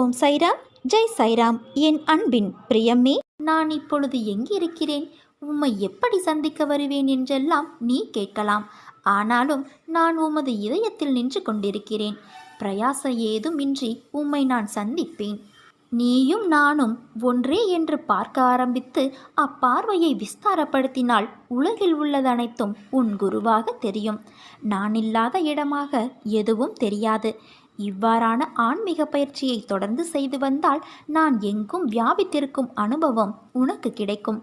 ஓம் சைராம் ஜெய் சைராம். என் அன்பின் பிரியமே நான் இப்பொழுது எங்கிருக்கிறேன்? உம்மை எப்படி சந்திக்க வருவேன் என்றெல்லாம் நீ கேட்கலாம். ஆனாலும் நான் உமது இதயத்தில் நின்று கொண்டிருக்கிறேன். பிரயாச ஏதும் இன்றி உம்மை நான் சந்திப்பேன். நீயும் நானும் ஒன்றே என்று பார்க்க ஆரம்பித்து அப்பார்வையை விஸ்தாரப்படுத்தினால் உலகில் உள்ளதனைத்தும் உன் குருவாக தெரியும். நான் இல்லாத இடமாக எதுவும் தெரியாது. இவ்வாறான ஆன்மீக பயிற்சியை தொடர்ந்து செய்து வந்தால் நான் எங்கும் வியாபித்திருக்கும் அனுபவம் உனக்கு கிடைக்கும்.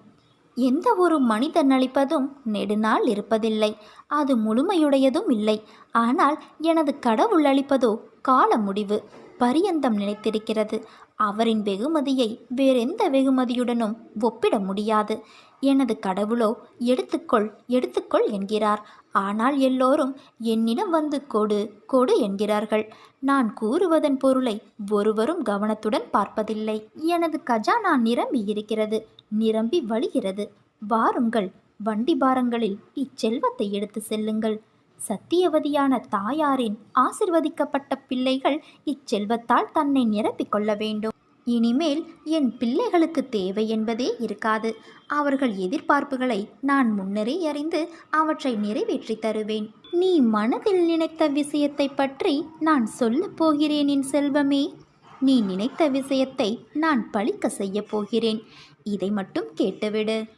எந்த ஒரு மனிதன் அளிப்பதும் நெடுநாள் இருப்பதில்லை. அது முழுமையுடையதும் இல்லை. ஆனால் எனது கடவுள் அளிப்பதோ கால முடிவு பரியந்தம் நிலைத்திருக்கிறது அவரின் வெகுமதியை வேறெந்த வெகுமதியுடனும் ஒப்பிட முடியாது. எனது கடவுளோ எடுத்துக்கொள் எடுத்துக்கொள் என்கிறார். ஆனால் எல்லோரும் என்னிடம் வந்து கொடு கொடு என்கிறார்கள். நான் கூறுவதன் பொருளை ஒருவரும் கவனத்துடன் பார்ப்பதில்லை. எனது கஜானா நிரம்பி இருக்கிறது நிரம்பி வழிகிறது. வாருங்கள் வண்டி பாரங்களில் இச்செல்வத்தை எடுத்து செல்லுங்கள். சத்தியவதியான தாயாரின் ஆசிர்வதிக்கப்பட்ட பிள்ளைகள் இச்செல்வத்தால் தன்னை நிரப்பிக் கொள்ள வேண்டும். இனிமேல் என் பிள்ளைகளுக்கு தேவை என்பதே இருக்காது. அவர்கள் எதிர்பார்ப்புகளை நான் முன்னரே அறிந்து அவற்றை நிறைவேற்றி தருவேன். நீ மனதில் நினைத்த விஷயத்தை பற்றி நான் சொல்லப் போகிறேன் என் செல்வமே. நீ நினைத்த விஷயத்தை நான் பழிக்க செய்யப் போகிறேன். இதை மட்டும் கேட்டுவிடு.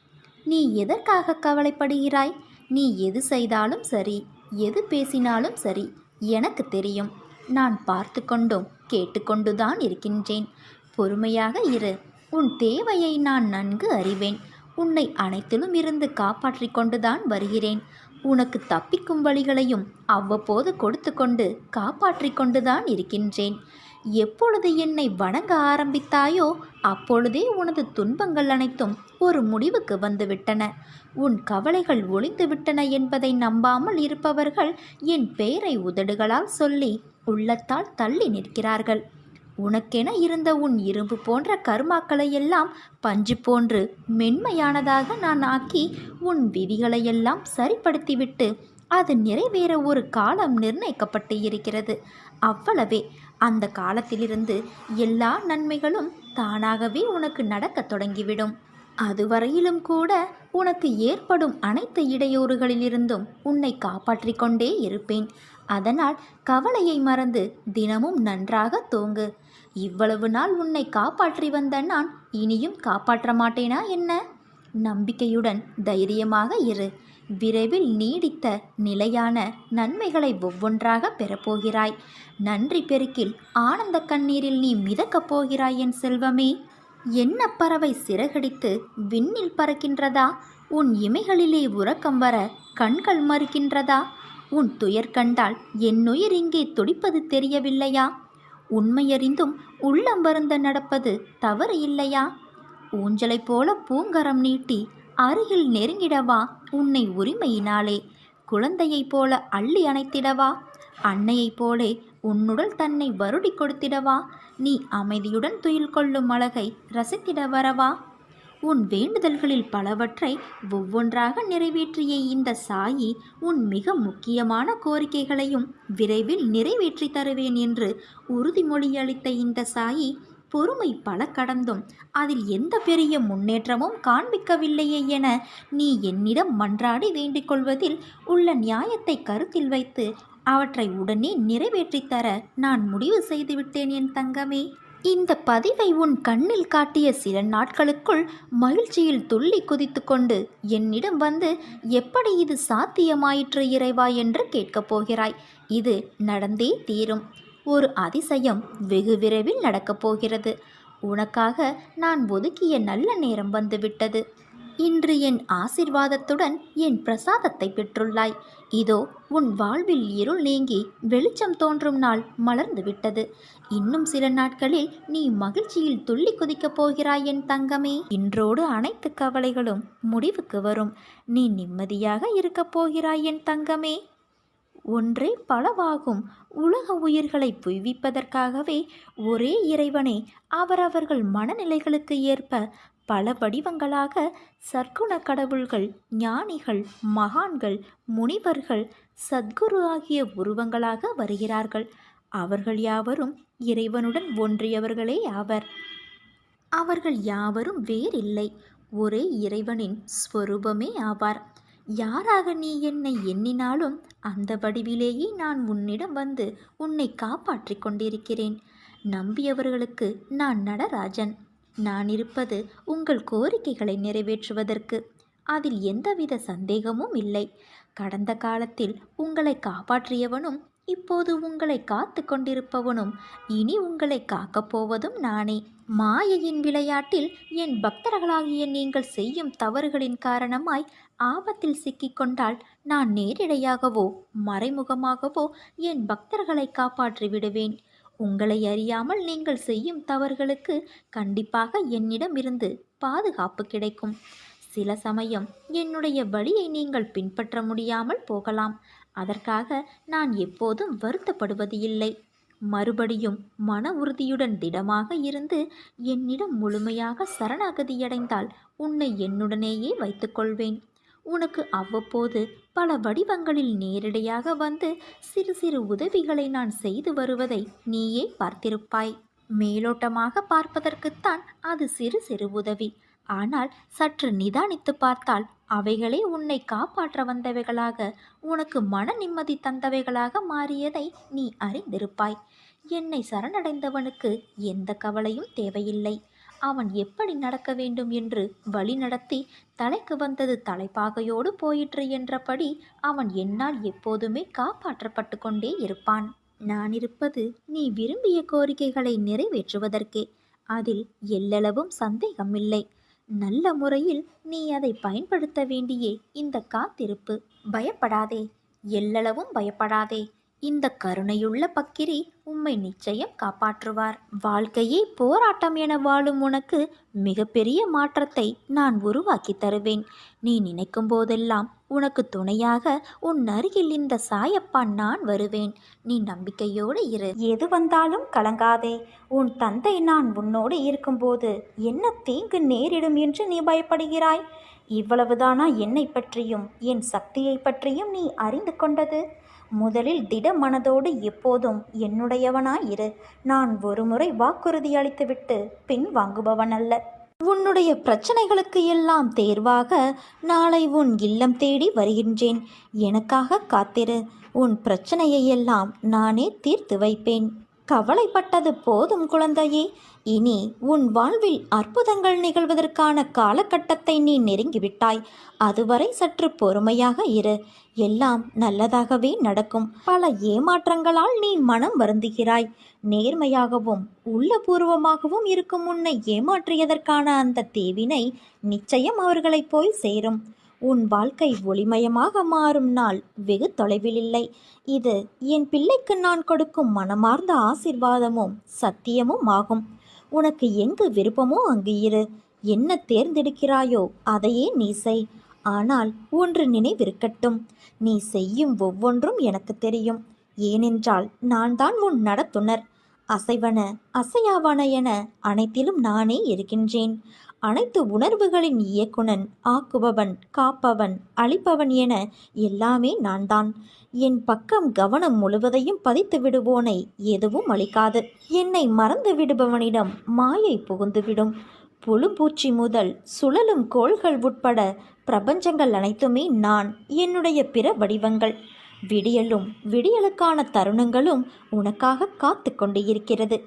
நீ எதற்காக கவலைப்படுகிறாய்? நீ எது செய்தாலும் சரி எது பேசினாலும் சரி எனக்கு தெரியும். நான் பார்த்து கொண்டும் கேட்டுக்கொண்டுதான் இருக்கின்றேன். பொறுமையாக இரு. உன் தேவையை நான் நன்கு அறிவேன். உன்னை அனைத்திலும் இருந்து காப்பாற்றிக் கொண்டுதான் வருகிறேன். உனக்கு தப்பிக்கும் வழிகளையும் அவ்வப்போது கொடுத்து கொண்டு காப்பாற்றி கொண்டுதான் இருக்கின்றேன். எப்பொழுது என்னை வணங்க ஆரம்பித்தாயோ அப்பொழுதே உனது துன்பங்கள் அனைத்தும் ஒரு முடிவுக்கு வந்துவிட்டன. உன் கவலைகள் ஒளிந்துவிட்டன என்பதை நம்பாமல் இருப்பவர்கள் என் பெயரை உதடுகளால் சொல்லி உள்ளத்தால் தள்ளி நிற்கிறார்கள். உனக்கென இருந்த உன் இரும்பு போன்ற கர்மாக்களை எல்லாம் பஞ்சு போன்று மென்மையானதாக நான் ஆக்கி உன் விதிகளையெல்லாம் சரிப்படுத்திவிட்டு அது நிறைவேற ஒரு காலம் நிர்ணயிக்கப்பட்டு இருக்கிறது. அவ்வளவே. அந்த காலத்திலிருந்து எல்லா நன்மைகளும் தானாகவே உனக்கு நடக்கத் தொடங்கிவிடும். அதுவரையிலும் கூட உனக்கு ஏற்படும் அனைத்து இடையூறுகளிலிருந்தும் உன்னை காப்பாற்றிக் கொண்டே இருப்பேன். அதனால் கவலையை மறந்து தினமும் நன்றாக தூங்கு. இவ்வளவு நாள் உன்னை காப்பாற்றி வந்த நான் இனியும் காப்பாற்ற மாட்டேனா என்ன? நம்பிக்கையுடன் தைரியமாக இரு. விரைவில் நீடித்த நிலையான நன்மைகளை ஒவ்வொன்றாக பெறப்போகிறாய். நன்றி பெருக்கில் ஆனந்த கண்ணீரில் நீ மிதக்கப் போகிறாய் என் செல்வமே. என்ன பறவை சிறகடித்து விண்ணில் பறக்கின்றதா? உன் இமைகளிலே உறக்கம் வர கண்கள் மறுக்கின்றதா? உன் துயர் கண்டால் என்னுயிர் இங்கே துடிப்பது தெரியவில்லையா? உண்மையறிந்தும் உள்ளம் வருந்த நடப்பது தவறு இல்லையா? ஊஞ்சலைப் போல பூங்கரம் நீட்டி அருகில் நெருங்கிடவா உன்னை உரிமையினாலே. குழந்தையைப் போல அள்ளி அணைத்திடவா அன்னையைப் போலே உன்னுடல் தன்னை வருடி கொடுத்திடவா நீ அமைதியுடன் துயில் கொள்ளும் அழகை ரசித்திட வரவா? உன் வேண்டுதல்களில் பலவற்றை ஒவ்வொன்றாக நிறைவேற்றிய இந்த சாயி உன் மிக முக்கியமான கோரிக்கைகளையும் விரைவில் நிறைவேற்றி தருவேன் என்று உறுதிமொழி அளித்த இந்த சாயி பொறுமை பல கடந்தும் அதில் எந்த பெரிய முன்னேற்றமும் காண்பிக்கவில்லையே என நீ என்னிடம் மன்றாடி வேண்டிக் கொள்வதில் உள்ள நியாயத்தை கருத்தில் வைத்து அவற்றை உடனே நிறைவேற்றித்தர நான் முடிவு செய்துவிட்டேன் என் தங்கமே. இந்த பதிவை உன் கண்ணில் காட்டிய சில நாட்களுக்குள் மகிழ்ச்சியில் துள்ளி குதித்து கொண்டு என்னிடம் வந்து எப்படி இது சாத்தியமாயிற்று இறைவா? என்று கேட்கப் போகிறாய். இது நடந்தே தீரும். ஒரு அதிசயம் வெகு விரைவில் நடக்கப் போகிறது. உனக்காக நான் ஒதுக்கிய நல்ல நேரம் வந்துவிட்டது இன்று என் ஆசிர்வாதத்துடன் என் பிரசாதத்தை பெற்றுள்ளாய். இதோ உன் வாழ்வில் இருள் நீங்கி வெளிச்சம் தோன்றும் நாள் மலர்ந்து விட்டது. இன்னும் சில நாட்களில் நீ மகிழ்ச்சியில் துள்ளி குதிக்கப் போகிறாய் என் தங்கமே. இன்றோடு அனைத்து கவலைகளும் முடிவுக்கு வரும். நீ நிம்மதியாக இருக்கப் போகிறாய் என் தங்கமே. ஒன்றே பலவாகும். உலக உயிர்களை புய்விப்பதற்காகவே ஒரே இறைவனை அவரவர்கள் மனநிலைகளுக்கு ஏற்ப பல வடிவங்களாக சர்க்குண கடவுள்கள் ஞானிகள் மகான்கள் முனிவர்கள் சத்குரு ஆகிய உருவங்களாக வருகிறார்கள். அவர்கள் யாவரும் இறைவனுடன் ஒன்றியவர்களே ஆவர். அவர்கள் யாவரும் வேறில்லை. ஒரே இறைவனின் ஸ்வரூபமே ஆவார். யாராக நீ என்னை எண்ணினாலும் அந்த வடிவிலேயே நான் உன்னிடம் வந்து உன்னை காப்பாற்றிக் கொண்டிருக்கிறேன். நம்பியவர்களுக்கு நான் நடராஜன். நான் இருப்பது உங்கள் கோரிக்கைகளை நிறைவேற்றுவதற்கு. அதில் எந்தவித சந்தேகமும் இல்லை. கடந்த காலத்தில் உங்களை காப்பாற்றியவனும் இப்போது உங்களை காத்து கொண்டிருப்பவனும் இனி உங்களை காக்கப் போவதும் நானே. மாயையின் விளையாட்டில் என் பக்தர்களாகிய நீங்கள் செய்யும் தவறுகளின் காரணமாய் ஆபத்தில் சிக்கிக்கொண்டால் நான் நேரிடையாகவோ மறைமுகமாகவோ என் பக்தர்களை காப்பாற்றி விடுவேன் உங்களை அறியாமல் நீங்கள் செய்யும் தவறுகளுக்கு கண்டிப்பாக என்னிடம் இருந்து பாதுகாப்பு கிடைக்கும். சில சமயம் என்னுடைய வழியை நீங்கள் பின்பற்ற முடியாமல் போகலாம். அதற்காக நான் எப்போதும் வருத்தப்படுவது இல்லை. மறுபடியும் மன உறுதியுடன் திடமாக இருந்து என்னிடம் முழுமையாக சரணாகதியடைந்தால் உன்னை என்னுடனேயே வைத்துக்கொள்வேன். உனக்கு அவ்வப்போது பல வடிவங்களில் நேரடியாக வந்து சிறு சிறு உதவிகளை நான் செய்து வருவதை நீயே பார்த்திருப்பாய். மேலோட்டமாக பார்ப்பதற்குத்தான் அது சிறு சிறு உதவி. ஆனால் சற்று நிதானித்து பார்த்தால் அவைகளே உன்னை காப்பாற்ற வந்தவைகளாக உனக்கு மன நிம்மதி தந்தவைகளாக மாறியதை நீ அறிந்திருப்பாய். என்னை சரணடைந்தவனுக்கு எந்த கவலையும் தேவையில்லை. அவன் எப்படி நடக்க வேண்டும் என்று வழி நடத்தி தலைக்கு வந்தது தலைப்பாகையோடு போயிற்று என்றபடி அவன் என்னால் எப்போதுமே காப்பாற்றப்பட்டு கொண்டே இருப்பான். நான் இருப்பது நீ விரும்பிய கோரிக்கைகளை நிறைவேற்றுவதற்கே. அதில் எல்லளவும் சந்தேகமில்லை. நல்ல முறையில் நீ அதை பயன்படுத்த வேண்டியே இந்த காத்திருப்பு. பயப்படாதே. எல்லளவும் பயப்படாதே. இந்த கருணையுள்ள பக்கிரி உம்மை நிச்சயம் காப்பாற்றுவார். வாழ்க்கையே போராட்டம் என வாழும் உனக்கு மிகப்பெரிய மாற்றத்தை நான் உருவாக்கி தருவேன். நீ நினைக்கும் போதெல்லாம் உனக்கு துணையாக உன் அருகில் இந்த சாயப்பா நான் வருவேன். நீ நம்பிக்கையோடு இரு. எது வந்தாலும் கலங்காதே. உன் தந்தை நான் உன்னோடு இருக்கும்போது என்ன தீங்கு நேரிடும் என்று நீ பயப்படுகிறாய்? இவ்வளவுதானா என்னை பற்றியும் என் சக்தியை பற்றியும் நீ அறிந்து கொண்டது? முதலில் திட மனதோடு எப்போதும் என்னுடையவனாயிரு. நான் ஒருமுறை வாக்குறுதி அளித்துவிட்டு பின் வாங்குபவன் அல்ல உன்னுடைய பிரச்சனைகளுக்கு எல்லாம் தேர்வாக நாளை உன் இல்லம் தேடி வருகின்றேன். எனக்காக காத்திரு. உன் பிரச்சனையை எல்லாம் நானே தீர்த்து வைப்பேன். கவலைப்பட்டது போதும் குழந்தையே. இனி உன் வாழ்வில் அற்புதங்கள் நிகழ்வதற்கான காலகட்டத்தை நீ நெருங்கிவிட்டாய். அதுவரை சற்று பொறுமையாக இரு. எல்லாம் நல்லதாகவே நடக்கும். பல ஏமாற்றங்களால் நீ மனம் வருந்துகிறாய். நேர்மையாகவும் உள்ளபூர்வமாகவும் இருக்கும் உன்னை ஏமாற்றியதற்கான அந்த தேவினை நிச்சயம் அவர்களை போய் சேரும். உன் வாழ்க்கை ஒளிமயமாக மாறும் நாள் வெகு தொலைவில் இல்லை. இது என் பிள்ளைக்கு நான் கொடுக்கும் மனமார்ந்த ஆசிர்வாதமும் சத்தியமும் ஆகும். உனக்கு எங்கு விருப்பமோ அங்கு இரு. என்ன தேர்ந்தெடுக்கிறாயோ அதையே நீ செய். ஆனால் ஒன்று நினைவிருக்கட்டும். நீ செய்யும் ஒவ்வொன்றும் எனக்கு தெரியும். ஏனென்றால் நான் தான் உன் நடத்துனர். அசைவன அசையாவன என அனைத்திலும் நானே இருக்கின்றேன். அனைத்து உணர்வுகளின் இயக்குனன் ஆக்குபவன் காப்பவன் அழிப்பவன் என எல்லாமே நான் தான் என் பக்கம் கவனம் முழுவதையும் பதித்து விடுவோனை எதுவும் அளிக்காது என்னை மறந்து விடுபவனிடம் மாயை புகுந்துவிடும். புழும்பூச்சி முதல் சுழலும் கோள்கள் உட்பட பிரபஞ்சங்கள் அனைத்துமே நான் என்னுடைய பிற வடிவங்கள். விடியலும் விடியலுக்கான தருணங்களும் உனக்காக காத்து கொண்டு இருக்கிறது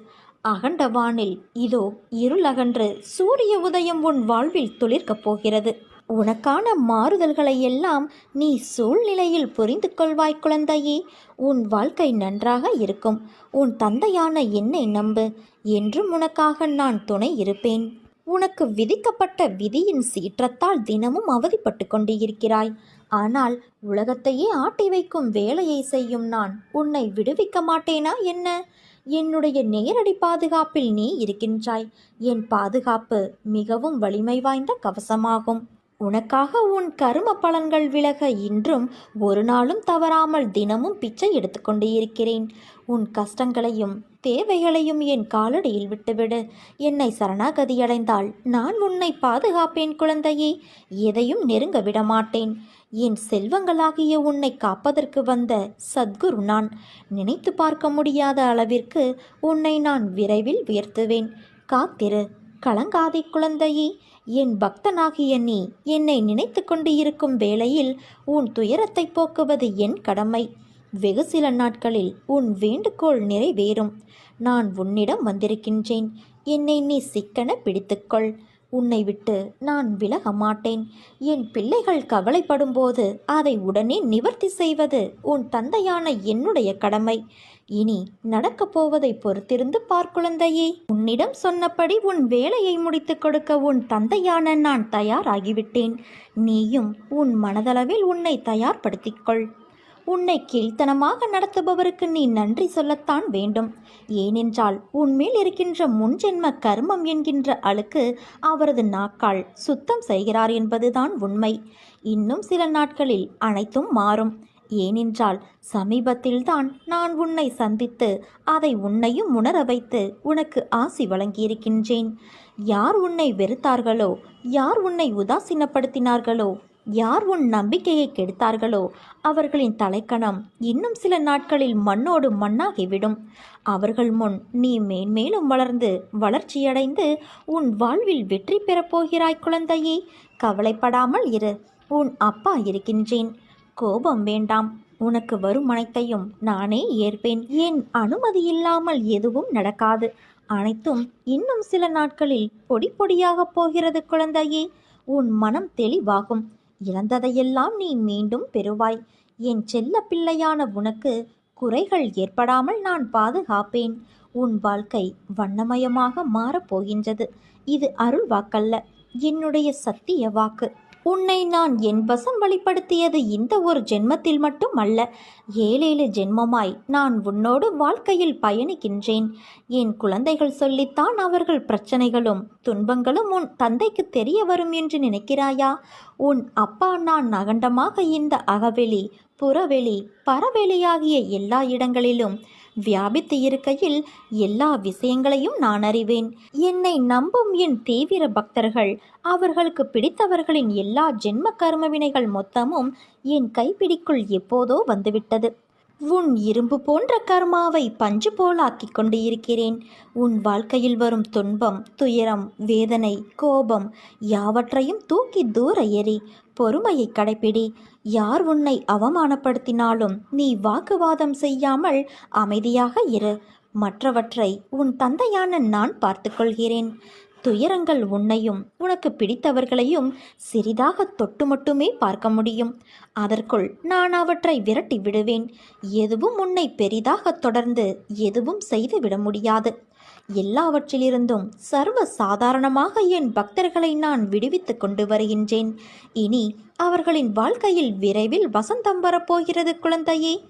அகண்ட வானில் இதோ இருளகன்று சூரிய உதயம் உன் வாழ்வில் துளிர்க்கப் போகிறது. உனக்கான மாறுதல்களை எல்லாம் நீ சூழ்நிலையில் புரிந்து கொள்வாய் குழந்தையே. உன் வாழ்க்கை நன்றாக இருக்கும். உன் தந்தையான என்னை நம்பு. என்றும் உனக்காக நான் துணை இருப்பேன். உனக்கு விதிக்கப்பட்ட விதியின் சீற்றத்தால் தினமும் அவதிப்பட்டு கொண்டு இருக்கிறாய் ஆனால் உலகத்தையே ஆட்டி வைக்கும் வேலையை செய்யும் நான் உன்னை விடுவிக்க மாட்டேனா என்ன? என்னுடைய நேரடி பாதுகாப்பில் நீ இருக்கின்றாய். என் பாதுகாப்பு மிகவும் வலிமை வாய்ந்த கவசமாகும். உனக்காக உன் கரும பலன்கள் விலக இன்றும் ஒரு நாளும் தவறாமல் தினமும் பிச்சை எடுத்துக்கொண்டு இருக்கிறேன். உன் கஷ்டங்களையும் தேவைகளையும் என் காலடியில் விட்டுவிடு. என்னை சரணாகதியடைந்தால் நான் உன்னை பாதுகாப்பேன் குழந்தையே. எதையும் நெருங்க விடமாட்டேன். என் செல்வங்களாகிய உன்னை காப்பதற்கு வந்த சத்குரு நான். நினைத்து பார்க்க முடியாத அளவிற்கு உன்னை நான் விரைவில் உயர்த்துவேன். காத்திரு. கலங்காதை குழந்தையே. என் பக்தனாகிய நீ என்னை நினைத்து கொண்டு இருக்கும் வேளையில் உன் துயரத்தை போக்குவது என் கடமை. வெகு சில நாட்களில் உன் வேண்டுகோள் நிறைவேறும். நான் உன்னிடம் வந்திருக்கின்றேன். என்னை நீ சிக்கன பிடித்துக்கொள் உன்னை விட்டு நான் விலக மாட்டேன். என் பிள்ளைகள் கவலைப்படும்போது அதை உடனே நிவர்த்தி செய்வது உன் தந்தையான என்னுடைய கடமை. இனி நடக்கப் போவதை பொறுத்திருந்து பார்க்குழந்தையே உன்னிடம் சொன்னபடி உன் வேலையை முடித்துக் கொடுக்க உன் தந்தையான நான் தயாராகிவிட்டேன். நீயும் உன் மனதளவில் உன்னை தயார்படுத்திக்கொள் உன்னை கீழ்த்தனமாக நடத்துபவருக்கு நீ நன்றி சொல்லத்தான் வேண்டும். ஏனென்றால் உன்மேல் இருக்கின்ற முன்ஜென்ம கர்மம் என்கின்ற அழுக்கு அவரது நாக்கால் சுத்தம் செய்கிறார் என்பதுதான் உண்மை. இன்னும் சில நாட்களில் அனைத்தும் மாறும். ஏனென்றால் சமீபத்தில்தான் நான் உன்னை சந்தித்து அதை உன்னையும் உணர வைத்து உனக்கு ஆசி வழங்கியிருக்கின்றேன். யார் உன்னை வெறுத்தார்களோ யார் உன்னை உதாசீனப்படுத்தினார்களோ யார் உன் நம்பிக்கையை கெடுத்தார்களோ அவர்களின் தலைக்கணம் இன்னும் சில நாட்களில் மண்ணோடு மண்ணாகிவிடும். அவர்கள் முன் நீ மேன்மேலும் வளர்ந்து வளர்ச்சியடைந்து உன் வாழ்வில் வெற்றி பெறப் போகிறாய் குழந்தையே. கவலைப்படாமல் இரு உன் அப்பா இருக்கின்றேன். கோபம் வேண்டாம் உனக்கு வரும் அனைத்தையும் நானே ஏற்பேன். என் அனுமதி இல்லாமல் எதுவும் நடக்காது. அனைத்தும் இன்னும் சில நாட்களில் பொடி பொடியாகப் போகிறது குழந்தையே. உன் மனம் தெளிவாகும். இழந்ததையெல்லாம் நீ மீண்டும் பெறுவாய். என் செல்ல பிள்ளையான உனக்கு குறைகள் ஏற்படாமல் நான் பாதுகாப்பேன். உன் வாழ்க்கை வண்ணமயமாக மாறப்போகின்றது இது அருள் வாக்கல்ல. என்னுடைய சத்திய வாக்கு. உன்னை நான் என் வசம் வழிப்படுத்தியது இந்த ஒரு ஜென்மத்தில் மட்டும் அல்ல ஏழேழு ஜென்மமாய் நான் உன்னோடு வாழ்க்கையில் பயணிக்கின்றேன். என் குழந்தைகள் சொல்லித்தான் அவர்கள் பிரச்சனைகளும் துன்பங்களும் உன் தந்தைக்கு தெரிய வரும் என்று நினைக்கிறாயா? உன் அப்பா நான் அகண்டமாக இந்த அகவெளி புறவெளி பரவெளியாகிய எல்லா இடங்களிலும் வியாபித்து இருக்கையில் எல்லா விஷயங்களையும் நான் அறிவேன். என்னை நம்பும் என் தீவிர பக்தர்கள் அவர்களுக்கு பிடித்தவர்களின் எல்லா ஜென்ம கர்மவினைகள் மொத்தமும் என் கைப்பிடிக்குள் எப்போதோ வந்துவிட்டது. உன் இரும்பு போன்ற கர்மாவை பஞ்சு போலாக்கிக் கொண்டு இருக்கிறேன். உன் வாழ்க்கையில் வரும் துன்பம் துயரம் வேதனை கோபம் யாவற்றையும் தூக்கி தூர எறி பொறுமையை கடைப்பிடி. யார் உன்னை அவமானப்படுத்தினாலும் நீ வாக்குவாதம் செய்யாமல் அமைதியாக இரு. மற்றவற்றை உன் தந்தையான நான் பார்த்துக்கொள்கிறேன் துயரங்கள் உன்னையும் உனக்கு பிடித்தவர்களையும் சிறிதாக தொட்டு மட்டுமே பார்க்க முடியும். அதற்குள் நான் அவற்றை விரட்டி விடுவேன். எதுவும் உன்னை பெரிதாக தொடர்ந்து எதுவும் செய்து விட முடியாது. எல்லாவற்றிலிருந்தும் சர்வ சாதாரணமாக என் பக்தர்களை நான் விடுவித்து கொண்டு வருகின்றேன். இனி அவர்களின் வாழ்க்கையில் விரைவில் வசந்தம் வரப்போகிறது குழந்தையே.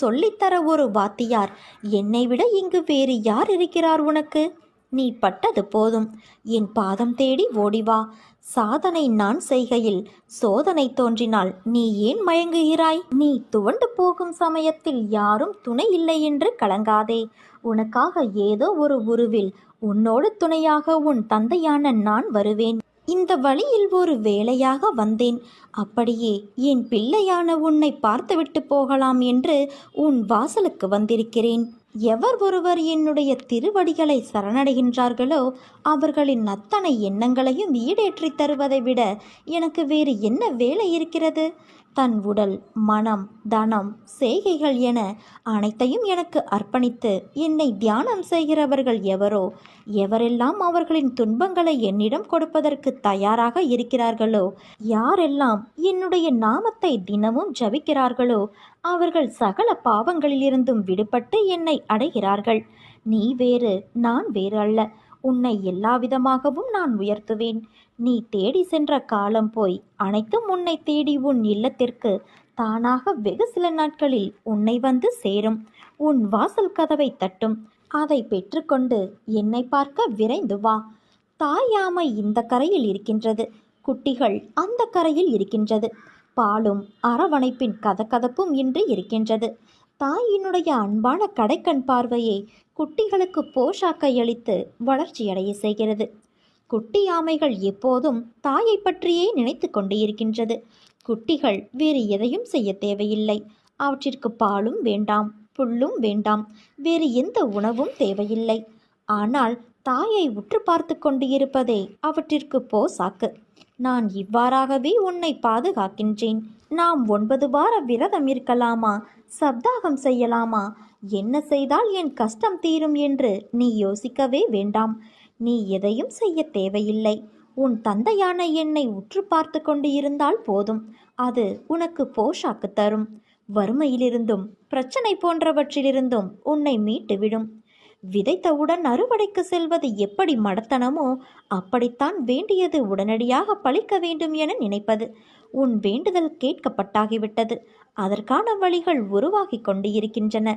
சொல்லித்தர ஒரு வாத்தியார் என்னை விட இங்கு வேறு யார் இருக்கிறார் உனக்கு? நீ பட்டது போதும். என் பாதம் தேடி ஓடிவா சாதனை நான் செய்கையில் சோதனை தோன்றினால் நீ ஏன் மயங்குகிறாய்? நீ துவண்டு போகும் சமயத்தில் யாரும் துணை இல்லை என்று கலங்காதே. உனக்காக ஏதோ ஒரு உருவில் உன்னோடு துணையாக உன் தந்தையான நான் வருவேன். இந்த வழியில் ஒரு வேலையாக வந்தேன். அப்படியே என் பிள்ளையான உன்னை பார்த்துவிட்டு போகலாம் என்று உன் வாசலுக்கு வந்திருக்கிறேன். எவர் ஒருவர் என்னுடைய திருவடிகளை சரணடைகின்றார்களோ அவர்களின் அத்தனை எண்ணங்களையும் ஈடேற்றித் தருவதை விட எனக்கு வேறு என்ன வேலை இருக்கிறது? தன் உடல் மனம் தனம் செய்கைகள் என அனைத்தையும் எனக்கு அர்ப்பணித்து என்னை தியானம் செய்கிறவர்கள் எவரோ எவரெல்லாம் அவர்களின் துன்பங்களை என்னிடம் கொடுப்பதற்கு தயாராக இருக்கிறார்களோ யாரெல்லாம் என்னுடைய நாமத்தை தினமும் ஜபிக்கிறார்களோ அவர்கள் சகல பாவங்களிலிருந்தும் விடுபட்டு என்னை அடைகிறார்கள். நீ வேறு நான் வேறு அல்ல உன்னை எல்லாவிதமாகவும் நான் உயர்த்துவேன். நீ தேடி சென்ற காலம் போய் அனைத்தும் உன்னை தேடி உன் இல்லத்திற்கு தானாக வெகு சில நாட்களில் உன்னை வந்து சேரும். உன் வாசல் கதவை தட்டும். அதை பெற்றுக்கொண்டு என்னை பார்க்க விரைந்து வா. தாயாமை இந்த கரையில் இருக்கின்றது. குட்டிகள் அந்த கரையில் இருக்கின்றது. பாலும் அரவணைப்பின் கதகதப்பும் இன்று இருக்கின்றது. தாயினுடைய அன்பான கடைக்கண் பார்வையை குட்டிகளுக்கு போஷாக்கை அளித்து வளர்ச்சியடைய செய்கிறது. குட்டி ஆமைகள் எப்போதும் தாயை பற்றியே நினைத்து கொண்டிருக்கின்றது. குட்டிகள் வேறு எதையும் செய்ய தேவையில்லை. அவற்றிற்கு பாலும் வேண்டாம் புல்லும் வேண்டாம். வேறு எந்த உணவும் தேவையில்லை. ஆனால் தாயை உற்று பார்த்து கொண்டு இருப்பதே அவற்றிற்கு போசாக்கு. நான் இவ்வாறாகவே உன்னை பாதுகாக்கின்றேன். நாம் ஒன்பது வார விரதம் இருக்கலாமா? சப்தாகம் செய்யலாமா? என்ன செய்தால் என் கஷ்டம் தீரும் என்று நீ யோசிக்கவே வேண்டாம். நீ எதையும் செய்ய தேவையில்லை. உன் தந்தையான என்னை உற்று பார்த்து கொண்டு இருந்தால் போதும். அது உனக்கு போஷாக்கு தரும். வறுமையிலிருந்தும் பிரச்சனை போன்றவற்றிலிருந்தும் உன்னை மீட்டுவிடும். விதைத்தவுடன் அறுவடைக்கு செல்வது எப்படி மடத்தனமோ அப்படித்தான் வேண்டியது உடனடியாக பழிக்க வேண்டும் என நினைப்பது. உன் வேண்டுதல் கேட்கப்பட்டாகிவிட்டது. அதற்கான வழிகள் உருவாகி கொண்டு இருக்கின்றன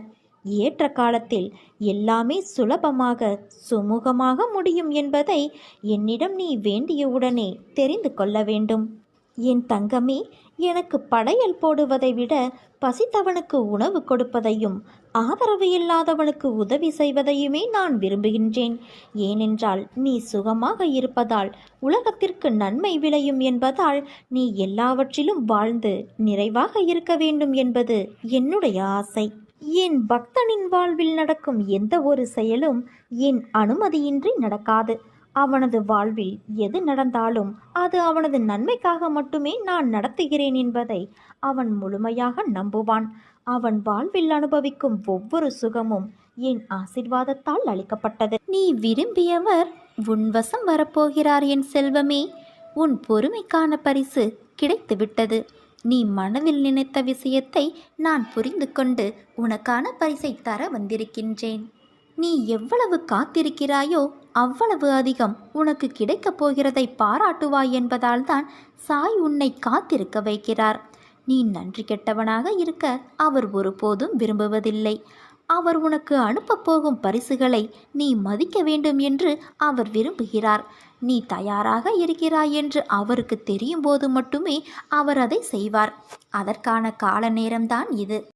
ஏற்ற காலத்தில் எல்லாமே சுலபமாக சுமூகமாக முடியும் என்பதை என்னிடம் நீ வேண்டியவுடனே தெரிந்து கொள்ள வேண்டும். என் தங்கமே எனக்கு படையல் போடுவதை விட பசித்தவனுக்கு உணவு கொடுப்பதையும் ஆதரவு இல்லாதவனுக்கு உதவி செய்வதையுமே நான் விரும்புகின்றேன். ஏனென்றால் நீ சுகமாக இருப்பதால் உலகத்திற்கு நன்மை விளையும் என்பதால் நீ எல்லாவற்றிலும் வாழ்ந்து நிறைவாக இருக்க வேண்டும் என்பது என்னுடைய ஆசை. என் பக்தனின் வாழ்வில் நடக்கும் எந்த ஒரு செயலும் என் அனுமதியின்றி நடக்காது. அவனது வாழ்வில் எது நடந்தாலும் அது அவனது நன்மைக்காக மட்டுமே நான் நடத்துகிறேன் என்பதை அவன் முழுமையாக நம்புவான். அவன் வாழ்வில் அனுபவிக்கும் ஒவ்வொரு சுகமும் என் ஆசிர்வாதத்தால் அளிக்கப்பட்டது. நீ விரும்பியவர் உன் வசம் வரப்போகிறார் என் செல்வமே. உன் பொறுமைக்கான பரிசு கிடைத்துவிட்டது. நீ மனதில் நினைத்த விஷயத்தை நான் புரிந்து கொண்டு உனக்கான பரிசை தர வந்திருக்கின்றேன். நீ எவ்வளவு காத்திருக்கிறாயோ அவ்வளவு அதிகம் உனக்கு கிடைக்கப் போகிறதை பாராட்டுவாய் என்பதால் தான் சாய் உன்னை காத்திருக்க வைக்கிறார். நீ நன்றி கெட்டவனாக இருக்க அவர் ஒருபோதும் விரும்புவதில்லை. அவர் உனக்கு அனுப்பப் போகும் பரிசுகளை நீ மதிக்க வேண்டும் என்று அவர் விரும்புகிறார். நீ தயாராக இருக்கிறாய் என்று அவருக்கு தெரியும் போது மட்டுமே அவர் அதை செய்வார். அதற்கான கால நேரம்தான் இது.